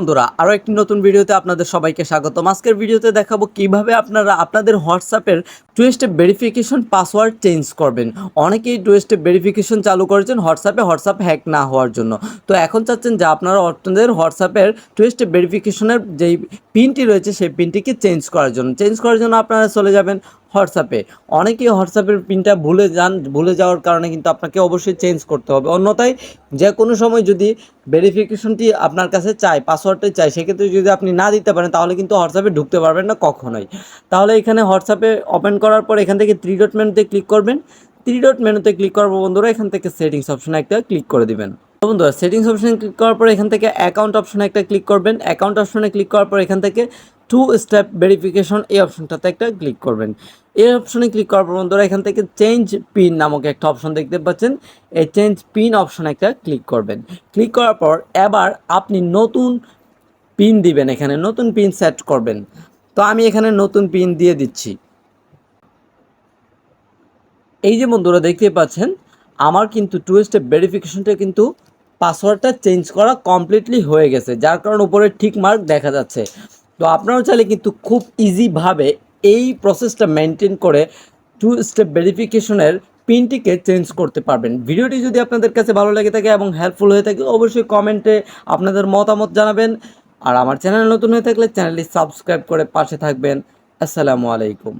বন্ধুরা আরও একটি নতুন ভিডিওতে আপনাদের সবাইকে স্বাগতম। আজকের ভিডিওতে দেখাবো কীভাবে আপনারা আপনাদের হোয়াটসঅ্যাপের two step verification password change করবেন। অনেকেই টু স্টেপ ভেরিফিকেশন চালু করেছেন হোয়াটসঅ্যাপে, হোয়াটসঅ্যাপ হ্যাক না হওয়ার জন্য। তো এখন চাচ্ছেন যে আপনারা আপনাদের হোয়াটসঅ্যাপের টু স্টেপ ভেরিফিকেশনের যেই পিনটি রয়েছে, সেই পিনটিকে চেঞ্জ করার জন্য। চেঞ্জ করার জন্য আপনারা চলে যাবেন হোয়াটসঅ্যাপে। অনেকেই হোয়াটসঅ্যাপের পিনটা ভুলে যান, ভুলে যাওয়ার কারণে কিন্তু আপনাকে অবশ্যই চেঞ্জ করতে হবে। অন্যথায় যে কোনো সময় যদি ভেরিফিকেশনটি আপনার কাছে চায় পাসওয়ার্ডটা চাই সেক্ষেত্রে যদি আপনি না দিতে পারেন, তাহলে কিন্তু হোয়াটসঅ্যাপে ঢুকতে পারবেন না কখনোই। তাহলে এখানে হোয়াটসঅ্যাপে ওপেন করার পর এখান থেকে থ্রি ডট মেনুতে ক্লিক করবেন। থ্রি ডট মেনুতে ক্লিক করব বন্ধুরা, এখান থেকে সেটিংস অপশনে একটা ক্লিক করে দিবেন। বন্ধুরা সেটিংস অপশনে ক্লিক করার পর এখান থেকে অ্যাকাউন্ট অপশনে একটা ক্লিক করবেন। অ্যাকাউন্ট অপশনে ক্লিক করার পর এখান থেকে টু স্টেপ ভেরিফিকেশন এই অপশনটাতে একটা ক্লিক করবেন। এই অপশনে ক্লিক করার পর বন্ধুরা, এখান থেকে চেঞ্জ পিন নামক একটা অপশন দেখতে পাচ্ছেন। এই চেঞ্জ পিন অপশনে একটা ক্লিক করবেন। ক্লিক করার পর এবার আপনি নতুন পিন দিবেন এখানে, নতুন পিন সেট করবেন। তো আমি এখানে নতুন পিন দিয়ে দিচ্ছি। এই যে বন্ধুরা, দেখতে পাচ্ছেন, আমার কিন্তু টু স্টেপ ভেরিফিকেশনটা কিন্তু পাসওয়ার্ডটা চেঞ্জ করা কমপ্লিটলি হয়ে গেছে, যার কারণে উপরে ঠিক মার্ক দেখা যাচ্ছে। তো আপনারাও চাইলে কিন্তু খুব ইজিভাবে এই প্রসেসটা মেনটেন করে টু স্টেপ ভেরিফিকেশনের পিনটিকে চেঞ্জ করতে পারবেন। ভিডিওটি যদি আপনাদের কাছে ভালো লেগে থাকে এবং হেল্পফুল হয়ে থাকে, অবশ্যই কমেন্টে আপনাদের মতামত জানাবেন। আর আমার চ্যানেল নতুন হয়ে থাকলে চ্যানেলটি সাবস্ক্রাইব করে পাশে থাকবেন। আসসালামু আলাইকুম।